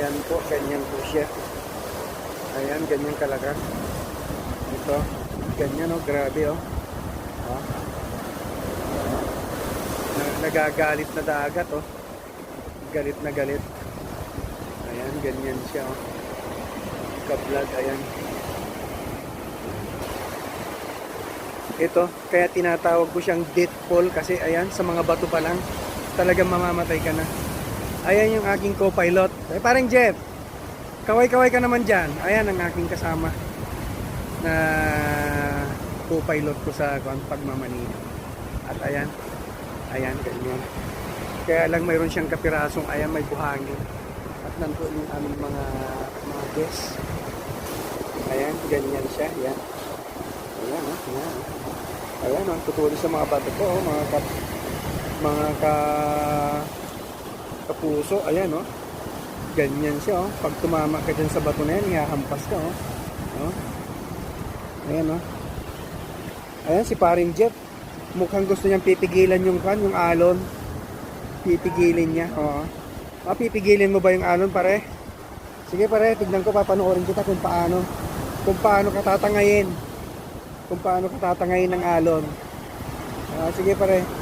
Ayan po, ganyan po siya. Ayan, ganyan kalakas. Ito, ganyan oh, grabe oh. oh. Na- nagagalit na dagat oh. Galit na galit. Ayan, ganyan siya oh. Kablag, ayan. Ito, kaya tinatawag ko siyang death fall kasi ayan, sa mga bato pa lang, talagang mamamatay ka na. Ayan yung aking co-pilot. Eh, parang Jeff, kaway-kaway ka naman dyan. Ayan ang aking kasama na co-pilot ko sa kwan, pagmamanila. At ayan, ayan, ganyan. Kaya lang mayroon siyang kapirasong, ayan, may buhangin. At nandoon yung aming mga, mga guests. Ayan, ganyan siya, ayan. Ayan, oh, ayan. oh. Ayan, ang tutuloy sa mga bato ko, oh, mga kap, mga ka kapuso, ayan, oh. Ganyan siya, oh. Pag tumama ka dyan sa bato na yan, ihahampas ka, oh. oh. Ayan, oh. Ayan, si paring Jeff. Mukhang gusto niyang pipigilan yung kan, yung alon. Pipigilin niya, oo. Ah, pipigilin mo ba yung alon, pare? Sige, pare, tignan ko, papanoorin kita kung paano. Kung paano ka tatangayin. Kung paano ka tatangayin ng alon. Ah, sige, pare.